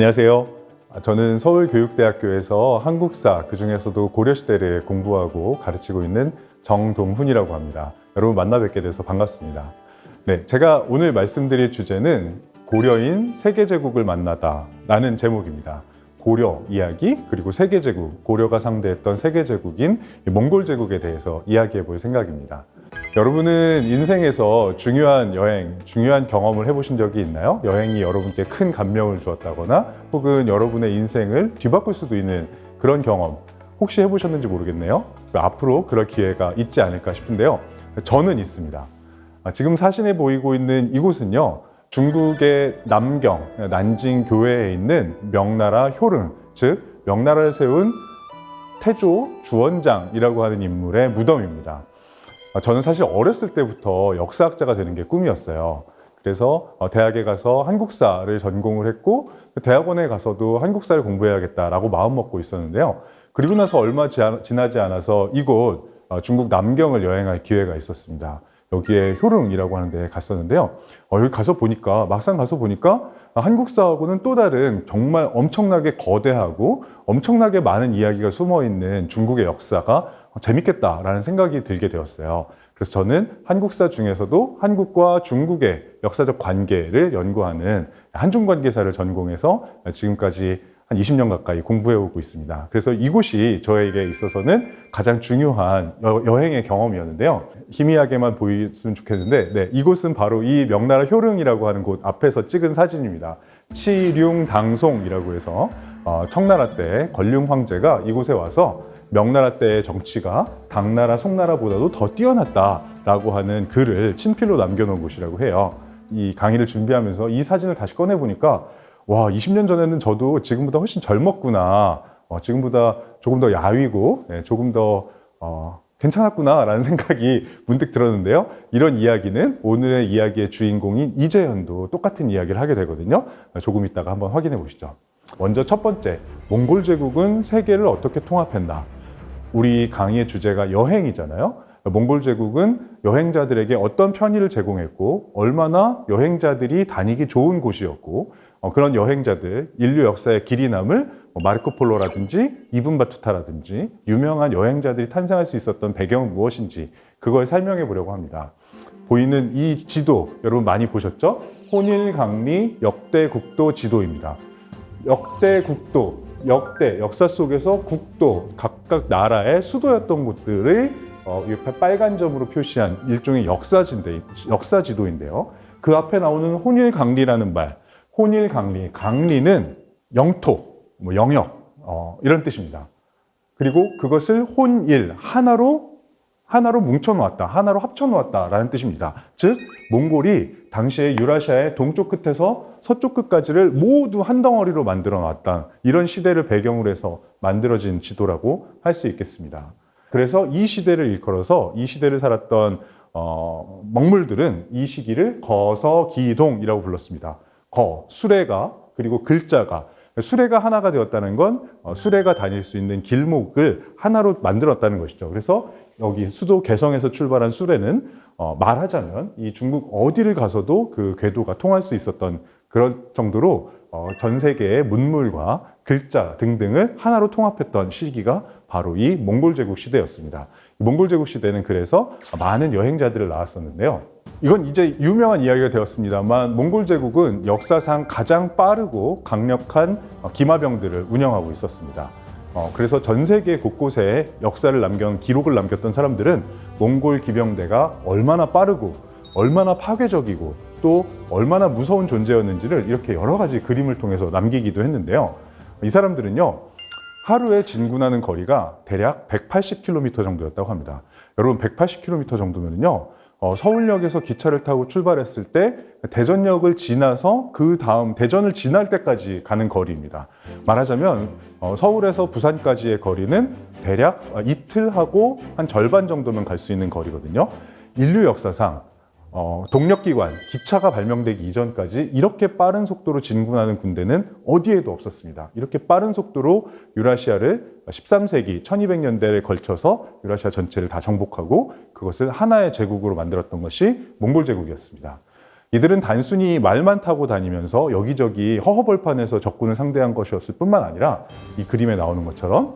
안녕하세요. 저는 서울교육대학교에서 한국사, 그 중에서도 고려시대를 공부하고 가르치고 있는 정동훈이라고 합니다. 여러분 만나 뵙게 돼서 반갑습니다. 네, 제가 오늘 말씀드릴 주제는 고려인 세계제국을 만나다 라는 제목입니다. 고려 이야기, 그리고 세계제국, 고려가 상대했던 세계제국인 이 몽골제국에 대해서 이야기해 볼 생각입니다. 여러분은 인생에서 중요한 여행, 중요한 경험을 해보신 적이 있나요? 여행이 여러분께 큰 감명을 주었다거나 혹은 여러분의 인생을 뒤바꿀 수도 있는 그런 경험 혹시 해보셨는지 모르겠네요. 앞으로 그럴 기회가 있지 않을까 싶은데요. 저는 있습니다. 아, 지금 사진에 보이고 있는 이곳은요. 중국의 남경, 난징 교회에 있는 명나라 효릉, 즉 명나라를 세운 태조 주원장이라고 하는 인물의 무덤입니다. 아, 저는 사실 어렸을 때부터 역사학자가 되는 게 꿈이었어요. 그래서 어, 대학에 가서 한국사를 전공을 했고 대학원에 가서도 한국사를 공부해야겠다라고 마음 먹고 있었는데요. 그리고 나서 얼마 지- 지나지 않아서 이곳 어, 중국 남경을 여행할 기회가 있었습니다. 여기에 효릉이라고 하는 데 갔었는데요. 어, 여기 가서 보니까 막상 가서 보니까 한국사하고는 또 다른 정말 엄청나게 거대하고 엄청나게 많은 이야기가 숨어 있는 중국의 역사가 재밌겠다라는 생각이 들게 되었어요. 그래서 저는 한국사 중에서도 한국과 중국의 역사적 관계를 연구하는 한중 관계사를 전공해서 지금까지 한 20년 가까이 공부해 오고 있습니다. 그래서 이곳이 저에게 있어서는 가장 중요한 여, 행의 경험이었는데요. 희미하게만 보였으면 좋겠는데, 네, 이곳은 바로 이 명나라 효릉이라고 하는 곳 앞에서 찍은 사진입니다. 치룡당송이라고 해서 어, 청나라 때 권륭 황제가 이곳에 와서 명나라 때의 정치가 당나라, 송나라보다도 더 뛰어났다라고 하는 글을 친필로 남겨놓은 곳이라고 해요. 이 강의를 준비하면서 이 사진을 다시 꺼내 보니까 와, 20년 전에는 저도 지금보다 훨씬 젊었구나. 어, 지금보다 조금 더 야위고, 네, 조금 더, 어, 괜찮았구나라는 생각이 문득 들었는데요. 이런 이야기는 오늘의 이야기의 주인공인 이재현도 똑같은 이야기를 하게 되거든요. 조금 이따가 한번 확인해 보시죠. 먼저 첫 번째, 몽골 제국은 세계를 어떻게 통합했나? 우리 강의의 주제가 여행이잖아요. 몽골 제국은 여행자들에게 어떤 편의를 제공했고, 얼마나 여행자들이 다니기 좋은 곳이었고, 어, 그런 여행자들, 인류 역사의 길이 남을 뭐 마르코 폴로라든지 이분 바투타라든지 유명한 여행자들이 탄생할 수 있었던 배경은 무엇인지 그걸 설명해 보려고 합니다. 보이는 이 지도 여러분 많이 보셨죠? 혼일강리 역대 국도 지도입니다. 역대 국도, 역대 역사 속에서 국도 각각 나라의 수도였던 곳들을 어, 이렇게 빨간 점으로 표시한 일종의 역사지인데 역사 지도인데요. 그 앞에 나오는 혼일강리라는 말, 혼일강리, 강리는 영토, 뭐 영역 어, 이런 뜻입니다. 그리고 그것을 혼일 하나로 하나로 뭉쳐 놓았다, 하나로 합쳐 놓았다라는 뜻입니다. 즉 몽골이 당시에 유라시아의 동쪽 끝에서 서쪽 끝까지를 모두 한 덩어리로 만들어 놨다. 이런 시대를 배경으로 해서 만들어진 지도라고 할 수 있겠습니다. 그래서 이 시대를 일컬어서 이 시대를 살았던 어, 먹물들은 이 시기를 거서기동이라고 불렀습니다. 거, 수레가 그리고 글자가 수레가 하나가 되었다는 건 어, 수레가 다닐 수 있는 길목을 하나로 만들었다는 것이죠. 그래서 여기 수도 개성에서 출발한 수레는 어, 말하자면 이 중국 어디를 가서도 그 궤도가 통할 수 있었던 그런 정도로 어, 전 세계의 문물과 글자 등등을 하나로 통합했던 시기가 바로 이 몽골 제국 시대였습니다. 이 몽골 제국 시대는 그래서 많은 여행자들을 낳았었는데요. 이건 이제 유명한 이야기가 되었습니다만 몽골 제국은 역사상 가장 빠르고 강력한 어, 기마병들을 운영하고 있었습니다. 어, 그래서 전 세계 곳곳에 역사를 남겨 기록을 남겼던 사람들은 몽골 기병대가 얼마나 빠르고 얼마나 파괴적이고 또 얼마나 무서운 존재였는지를 이렇게 여러 가지 그림을 통해서 남기기도 했는데요. 이 사람들은요 하루에 진군하는 거리가 대략 180km 정도였다고 합니다. 여러분 180km 정도면요. 어, 서울역에서 기차를 타고 출발했을 때 대전역을 지나서 그 다음 대전을 지날 때까지 가는 거리입니다. 말하자면 어, 서울에서 부산까지의 거리는 대략 이틀하고 한 절반 정도면 갈 수 있는 거리거든요. 인류 역사상 어, 동력기관, 기차가 발명되기 이전까지 이렇게 빠른 속도로 진군하는 군대는 어디에도 없었습니다. 이렇게 빠른 속도로 유라시아를 13세기 1200년대에 걸쳐서 유라시아 전체를 다 정복하고 그것을 하나의 제국으로 만들었던 것이 몽골 제국이었습니다. 이들은 단순히 말만 타고 다니면서 여기저기 허허벌판에서 적군을 상대한 것이었을 뿐만 아니라 이 그림에 나오는 것처럼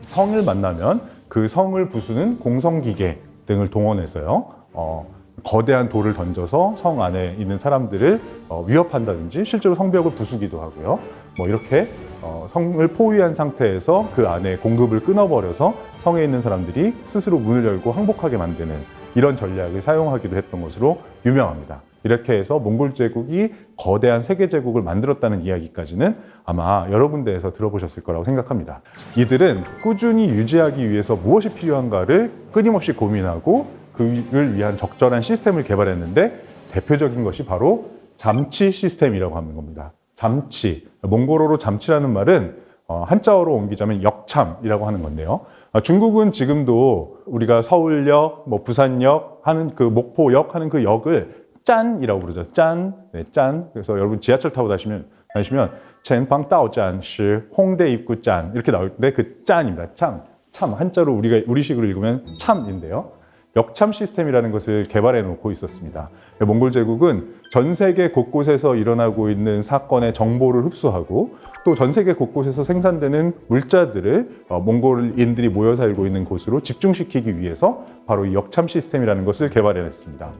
성을 만나면 그 성을 부수는 공성기계 등을 동원해서요. 어, 거대한 돌을 던져서 성 안에 있는 사람들을 어, 위협한다든지 실제로 성벽을 부수기도 하고요. 뭐 이렇게 어, 성을 포위한 상태에서 그 안에 공급을 끊어버려서 성에 있는 사람들이 스스로 문을 열고 항복하게 만드는 이런 전략을 사용하기도 했던 것으로 유명합니다. 이렇게 해서 몽골 제국이 거대한 세계 제국을 만들었다는 이야기까지는 아마 여러 군데에서 들어보셨을 거라고 생각합니다. 이들은 꾸준히 유지하기 위해서 무엇이 필요한가를 끊임없이 고민하고 그를 위한 적절한 시스템을 개발했는데 대표적인 것이 바로 잠치 시스템이라고 하는 겁니다. 잠치. 몽골어로 잠치라는 말은 어, 한자어로 옮기자면 역참이라고 하는 건데요. 어, 중국은 지금도 우리가 서울역, 뭐 부산역 하는 그 목포역 하는 그 역을 짠이라고 부르죠. 짠, 네, 짠. 그래서 여러분 지하철 타고 다니시면 다니시면 첸방 따오 짠, 시 홍대 입구 짠 이렇게 나올 때 그 짠입니다. 참, 참 한자로 우리가 우리식으로 읽으면 참인데요. 역참 시스템이라는 것을 개발해 놓고 있었습니다. 몽골 제국은 전 세계 곳곳에서 일어나고 있는 사건의 정보를 흡수하고 또 전 세계 곳곳에서 생산되는 물자들을 어, 몽골인들이 모여 살고 있는 곳으로 집중시키기 위해서 바로 이 역참 시스템이라는 것을 개발해 냈습니다.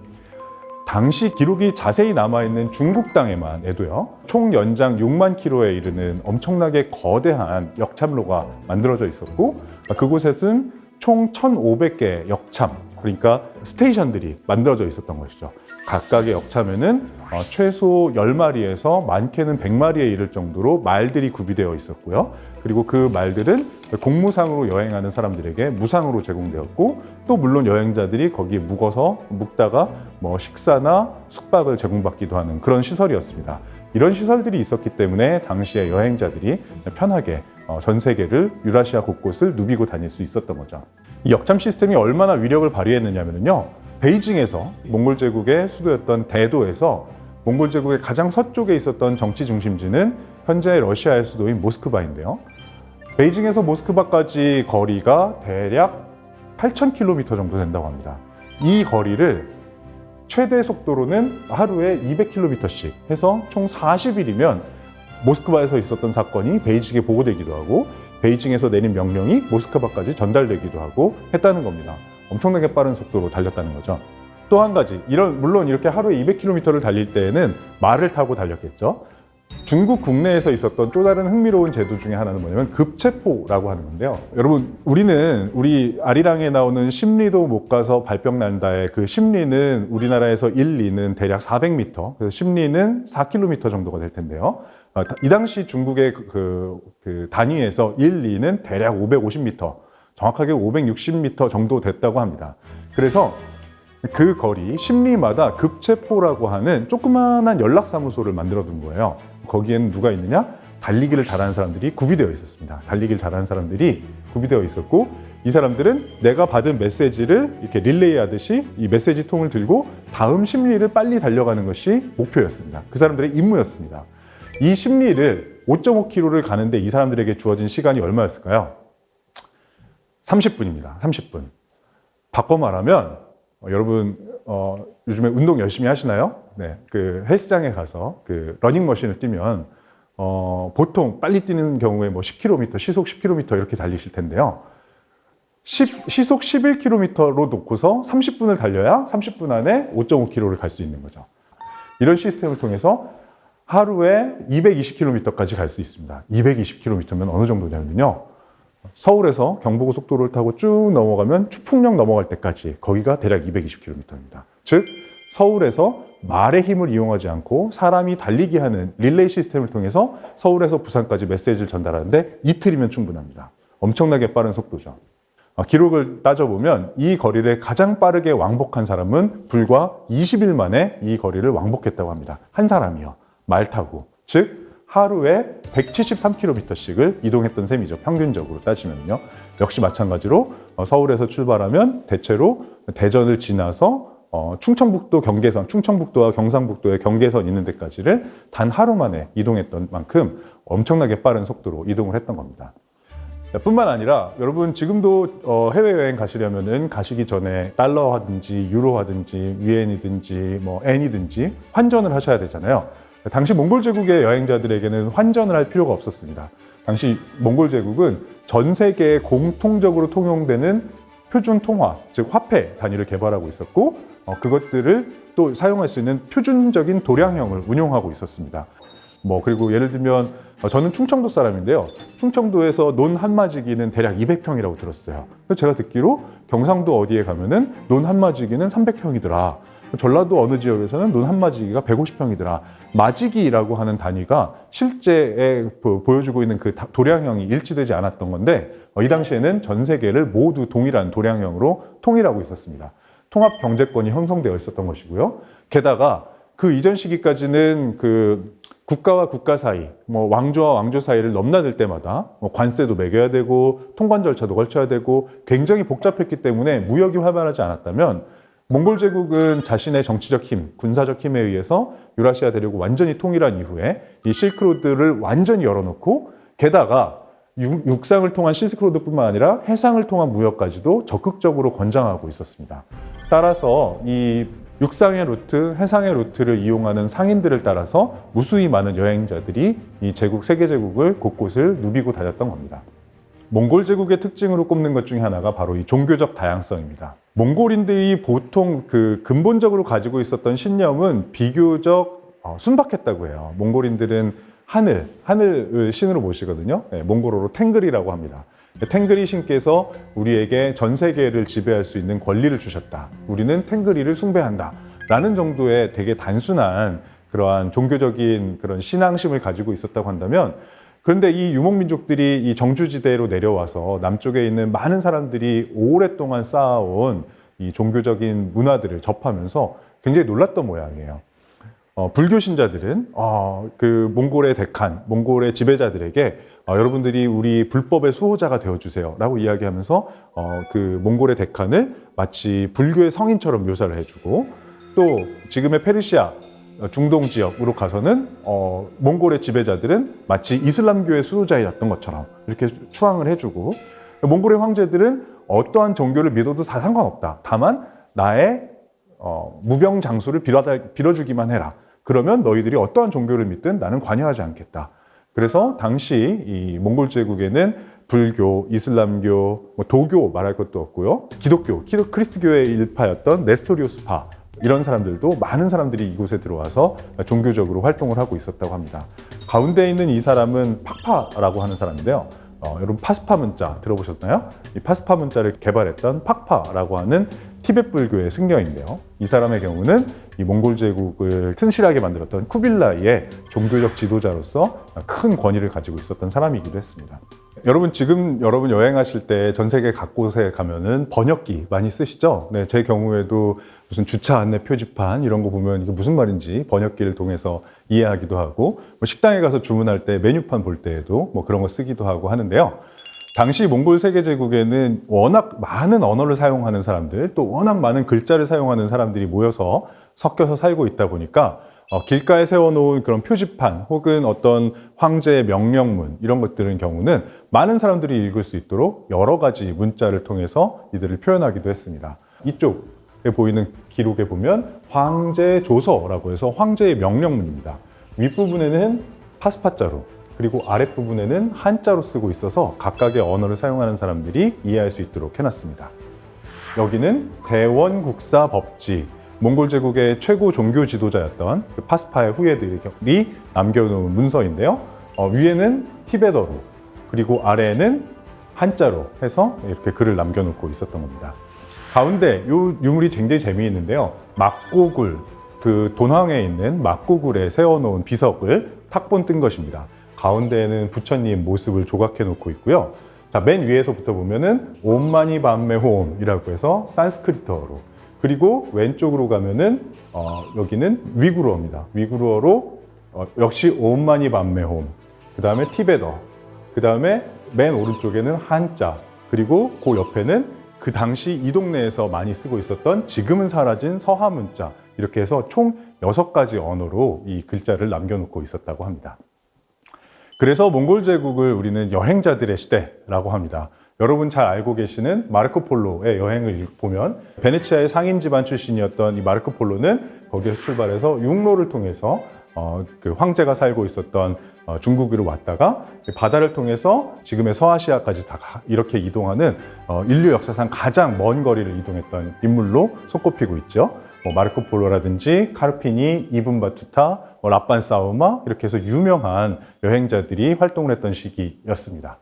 당시 기록이 자세히 남아있는 중국 땅에만 해도요, 총 연장 6만 킬로에 이르는 엄청나게 거대한 역참로가 만들어져 있었고, 그곳에는 총 1,500개 역참, 그러니까 스테이션들이 만들어져 있었던 것이죠. 각각의 역참에는 어, 최소 10마리에서 많게는 100마리에 이를 정도로 말들이 구비되어 있었고요. 그리고 그 말들은 공무상으로 여행하는 사람들에게 무상으로 제공되었고 또 물론 여행자들이 거기에 묵어서 묵다가 뭐 식사나 숙박을 제공받기도 하는 그런 시설이었습니다. 이런 시설들이 있었기 때문에 당시에 여행자들이 편하게 어, 전 세계를 유라시아 곳곳을 누비고 다닐 수 있었던 거죠. 이 역참 시스템이 얼마나 위력을 발휘했느냐면요. 베이징에서 몽골 제국의 수도였던 대도에서 몽골 제국의 가장 서쪽에 있었던 정치 중심지는 현재 러시아의 수도인 모스크바인데요. 베이징에서 모스크바까지 거리가 대략 8,000km 정도 된다고 합니다. 이 거리를 최대 속도로는 하루에 200km씩 해서 총 40일이면 모스크바에서 있었던 사건이 베이징에 보고되기도 하고 베이징에서 내린 명령이 모스크바까지 전달되기도 하고 했다는 겁니다. 엄청나게 빠른 속도로 달렸다는 거죠. 또 한 가지, 이런 물론 이렇게 하루에 200km를 달릴 때에는 말을 타고 달렸겠죠. 중국 국내에서 있었던 또 다른 흥미로운 제도 중에 하나는 뭐냐면 급체포라고 하는 건데요. 여러분, 우리는 우리 아리랑에 나오는 심리도 못 가서 발병 난다의 그 심리는 우리나라에서 1, 2는 대략 400m, 그래서 심리는 4km 정도가 될 텐데요. 아, 이 당시 중국의 그, 그, 그 단위에서 1, 2는 대략 550m, 정확하게 560m 정도 됐다고 합니다. 그래서 그 거리 심리마다 급체포라고 하는 조그마한 연락사무소를 만들어 둔 거예요. 거기에는 누가 있느냐? 달리기를 잘하는 사람들이 구비되어 있었습니다. 달리기를 잘하는 사람들이 구비되어 있었고 이 사람들은 내가 받은 메시지를 이렇게 릴레이 하듯이 이 메시지 통을 들고 다음 심리를 빨리 달려가는 것이 목표였습니다. 그 사람들의 임무였습니다. 이 심리를 5.5km를 가는데 이 사람들에게 주어진 시간이 얼마였을까요? 30분입니다. 30분. 바꿔 말하면 어, 여러분 어, 요즘에 운동 열심히 하시나요? 네, 그 헬스장에 가서 그 러닝머신을 뛰면 어, 보통 빨리 뛰는 경우에 뭐 10km, 시속 10km 이렇게 달리실 텐데요. 10, 시속 11km로 놓고서 30분을 달려야 30분 안에 5.5km를 갈 수 있는 거죠. 이런 시스템을 통해서 하루에 220km까지 갈 수 있습니다. 220km면 어느 정도냐면요. 서울에서 경부고속도로를 타고 쭉 넘어가면 추풍령 넘어갈 때까지 거기가 대략 220km입니다. 즉 서울에서 말의 힘을 이용하지 않고 사람이 달리기 하는 릴레이 시스템을 통해서 서울에서 부산까지 메시지를 전달하는데 이틀이면 충분합니다. 엄청나게 빠른 속도죠. 아, 기록을 따져보면 이 거리를 가장 빠르게 왕복한 사람은 불과 20일 만에 이 거리를 왕복했다고 합니다. 한 사람이요. 말 타고. 즉 하루에 173km씩을 이동했던 셈이죠. 평균적으로 따지면요. 역시 마찬가지로 어, 서울에서 출발하면 대체로 대전을 지나서 어, 충청북도 경계선, 충청북도와 경상북도의 경계선 있는 데까지를 단 하루 만에 이동했던 만큼 엄청나게 빠른 속도로 이동을 했던 겁니다. 뿐만 아니라 여러분 지금도 어, 해외여행 가시려면은 가시기 전에 달러 하든지 유로 하든지 위엔이든지 뭐 엔이든지 환전을 하셔야 되잖아요. 당시 몽골 제국의 여행자들에게는 환전을 할 필요가 없었습니다. 당시 몽골 제국은 전 세계에 공통적으로 통용되는 표준 통화, 즉 화폐 단위를 개발하고 있었고 어, 그것들을 또 사용할 수 있는 표준적인 도량형을 운용하고 있었습니다. 뭐 그리고 예를 들면 어, 저는 충청도 사람인데요. 충청도에서 논 한마지기는 대략 200평이라고 들었어요. 그래서 제가 듣기로 경상도 어디에 가면은 논 한마지기는 300평이더라. 전라도 어느 지역에서는 논 한 마지기가 150평이더라. 마지기라고 하는 단위가 실제에 보- 보여주고 있는 그 다- 도량형이 일치되지 않았던 건데 어, 이 당시에는 전 세계를 모두 동일한 도량형으로 통일하고 있었습니다. 통합 경제권이 형성되어 있었던 것이고요. 게다가 그 이전 시기까지는 그 국가와 국가 사이, 뭐 왕조와 왕조 사이를 넘나들 때마다 뭐 관세도 매겨야 되고 통관 절차도 걸쳐야 되고 굉장히 복잡했기 때문에 무역이 활발하지 않았다면 몽골 제국은 자신의 정치적 힘, 군사적 힘에 의해서 유라시아 대륙을 완전히 통일한 이후에 이 실크로드를 완전히 열어놓고 게다가 육- 육상을 통한 실크로드뿐만 아니라 해상을 통한 무역까지도 적극적으로 권장하고 있었습니다. 따라서 이 육상의 루트, 해상의 루트를 이용하는 상인들을 따라서 무수히 많은 여행자들이 이 제국 세계 제국을 곳곳을 누비고 다녔던 겁니다. 몽골 제국의 특징으로 꼽는 것 중에 하나가 바로 이 종교적 다양성입니다. 몽골인들이 보통 그 근본적으로 가지고 있었던 신념은 비교적 어, 순박했다고 해요. 몽골인들은 하늘, 하늘을 신으로 모시거든요. 네, 몽골어로 탱글이라고 합니다. 탱그리 신께서 우리에게 전 세계를 지배할 수 있는 권리를 주셨다. 우리는 탱그리를 숭배한다. 라는 정도의 되게 단순한 그러한 종교적인 그런 신앙심을 가지고 있었다고 한다면 그런데 이 유목민족들이 이 정주지대로 내려와서 남쪽에 있는 많은 사람들이 오랫동안 쌓아온 이 종교적인 문화들을 접하면서 굉장히 놀랐던 모양이에요. 어, 불교 신자들은 어, 그 몽골의 데칸, 몽골의 지배자들에게 어, 여러분들이 우리 불법의 수호자가 되어 주세요라고 이야기하면서 어, 그 몽골의 데칸을 마치 불교의 성인처럼 묘사를 해주고 또 지금의 페르시아 어, 중동 지역으로 가서는 어, 몽골의 지배자들은 마치 이슬람교의 수호자였던 것처럼 이렇게 추앙을 해주고 몽골의 황제들은 어떠한 종교를 믿어도 다 상관없다. 다만 나의 어, 무병 장수를 빌어주기만 해라. 그러면 너희들이 어떠한 종교를 믿든 나는 관여하지 않겠다. 그래서 당시 이 몽골 제국에는 불교, 이슬람교, 뭐 도교 말할 것도 없고요. 기독교, 크리스트교의 일파였던 네스토리오스파 이런 사람들도 많은 사람들이 이곳에 들어와서 종교적으로 활동을 하고 있었다고 합니다. 가운데 있는 이 사람은 팍파라고 하는 사람인데요. 어, 여러분 파스파 문자 들어보셨나요? 이 파스파 문자를 개발했던 팍파라고 하는 티베트 불교의 승려인데요. 이 사람의 경우는 이 몽골 제국을 튼실하게 만들었던 쿠빌라이의 종교적 지도자로서 큰 권위를 가지고 있었던 사람이기도 했습니다. 여러분 지금 여러분 여행하실 때 전 세계 각곳에 가면은 번역기 많이 쓰시죠? 네, 제 경우에도 무슨 주차 안내 표지판 이런 거 보면 이게 무슨 말인지 번역기를 통해서 이해하기도 하고 뭐 식당에 가서 주문할 때 메뉴판 볼 때에도 뭐 그런 거 쓰기도 하고 하는데요. 당시 몽골 세계 제국에는 워낙 많은 언어를 사용하는 사람들 또 워낙 많은 글자를 사용하는 사람들이 모여서 섞여서 살고 있다 보니까 어, 길가에 세워놓은 그런 표지판 혹은 어떤 황제의 명령문 이런 것들은 경우는 많은 사람들이 읽을 수 있도록 여러 가지 문자를 통해서 이들을 표현하기도 했습니다. 이쪽에 보이는 기록에 보면 황제 조서라고 해서 황제의 명령문입니다. 윗부분에는 파스파자로 그리고 아랫부분에는 한자로 쓰고 있어서 각각의 언어를 사용하는 사람들이 이해할 수 있도록 해놨습니다. 여기는 대원국사 법지, 몽골 제국의 최고 종교 지도자였던 그 파스파의 후예들이 남겨놓은 문서인데요. 어, 위에는 티베더로, 그리고 아래에는 한자로 해서 이렇게 글을 남겨놓고 있었던 겁니다. 가운데 요 유물이 굉장히 재미있는데요. 막고굴, 그 돈황에 있는 막고굴에 세워놓은 비석을 탁본 뜬 것입니다. 가운데에는 부처님 모습을 조각해 놓고 있고요. 자, 맨 위에서부터 보면은 옴마니 밤메 호옴이라고 해서 산스크리트어로 그리고 왼쪽으로 가면은 어, 여기는 위구르어입니다. 위구르어로 어, 역시 옴마니 밤메 홈. 그 다음에 티베더. 그 다음에 맨 오른쪽에는 한자. 그리고 그 옆에는 그 당시 이 동네에서 많이 쓰고 있었던 지금은 사라진 서하 문자. 이렇게 해서 총 여섯 가지 언어로 이 글자를 남겨놓고 있었다고 합니다. 그래서 몽골 제국을 우리는 여행자들의 시대라고 합니다. 여러분 잘 알고 계시는 마르코 폴로의 여행을 보면 베네치아의 상인 집안 출신이었던 이 마르코 폴로는 거기에서 출발해서 육로를 통해서 어, 그 황제가 살고 있었던 어, 중국으로 왔다가 바다를 통해서 지금의 서아시아까지 다 가- 이렇게 이동하는 어, 인류 역사상 가장 먼 거리를 이동했던 인물로 손꼽히고 있죠. 뭐 마르코 폴로라든지 카르피니, 이븐 바투타, 뭐 라반 사우마 이렇게 해서 유명한 여행자들이 활동을 했던 시기였습니다.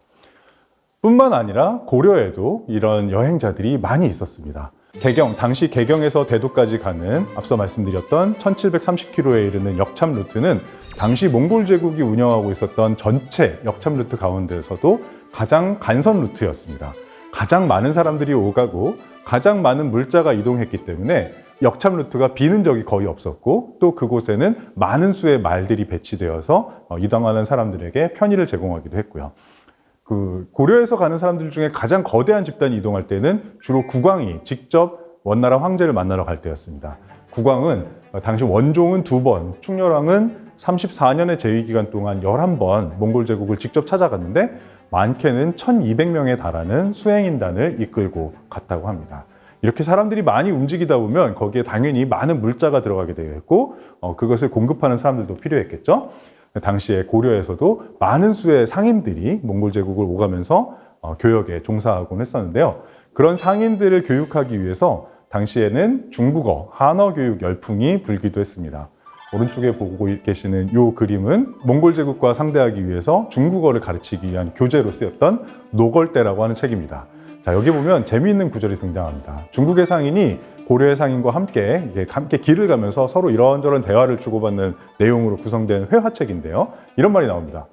뿐만 아니라 고려에도 이런 여행자들이 많이 있었습니다. 개경, 당시 개경에서 대도까지 가는 앞서 말씀드렸던 1730km에 이르는 역참 루트는 당시 몽골 제국이 운영하고 있었던 전체 역참 루트 가운데서도 가장 간선 루트였습니다. 가장 많은 사람들이 오가고 가장 많은 물자가 이동했기 때문에 역참 루트가 비는 적이 거의 없었고 또 그곳에는 많은 수의 말들이 배치되어서 어, 이동하는 사람들에게 편의를 제공하기도 했고요. 그 고려에서 가는 사람들 중에 가장 거대한 집단이 이동할 때는 주로 국왕이 직접 원나라 황제를 만나러 갈 때였습니다. 국왕은 어, 당시 원종은 두 번, 충렬왕은 34년의 재위 기간 동안 11번 몽골 제국을 직접 찾아갔는데 많게는 1200명에 달하는 수행인단을 이끌고 갔다고 합니다. 이렇게 사람들이 많이 움직이다 보면 거기에 당연히 많은 물자가 들어가게 되어 있고 어, 그것을 공급하는 사람들도 필요했겠죠. 당시에 고려에서도 많은 수의 상인들이 몽골 제국을 오가면서 어, 교역에 종사하곤 했었는데요. 그런 상인들을 교육하기 위해서 당시에는 중국어, 한어 교육 열풍이 불기도 했습니다. 오른쪽에 보고 계시는 이 그림은 몽골 제국과 상대하기 위해서 중국어를 가르치기 위한 교재로 쓰였던 노걸대라고 하는 책입니다. 자, 여기 보면 재미있는 구절이 등장합니다. 중국의 상인이 고려의 상인과 함께 함께 길을 가면서 서로 이런저런 대화를 주고받는 내용으로 구성된 회화책인데요. 이런 말이 나옵니다.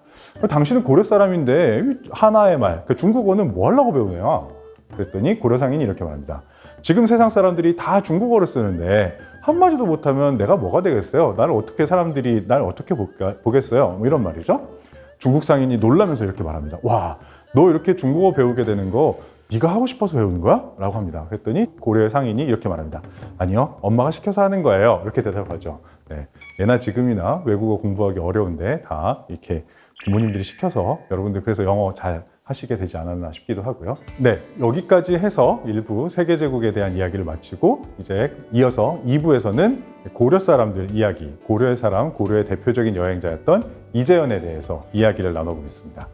당신은 고려 사람인데 하나의 말, 그 중국어는 뭐 하려고 배우냐? 그랬더니 고려 상인이 이렇게 말합니다. 지금 세상 사람들이 다 중국어를 쓰는데 한마디도 못하면 내가 뭐가 되겠어요? 나를 어떻게 사람들이 날 어떻게 볼까, 보겠어요? 뭐 이런 말이죠. 중국 상인이 놀라면서 이렇게 말합니다. 와, 너 이렇게 중국어 배우게 되는 거 네가 하고 싶어서 배우는 거야? 라고 합니다. 그랬더니 고려의 상인이 이렇게 말합니다. 아니요, 엄마가 시켜서 하는 거예요. 이렇게 대답하죠. 네. 예나 지금이나 외국어 공부하기 어려운데 다 이렇게 부모님들이 시켜서 여러분들 그래서 영어 잘 하시게 되지 않았나 싶기도 하고요. 네, 여기까지 해서 일부 세계 제국에 대한 이야기를 마치고 이제 이어서 2부에서는 고려 사람들 이야기, 고려의 사람, 고려의 대표적인 여행자였던 이재현에 대해서 이야기를 나눠보겠습니다.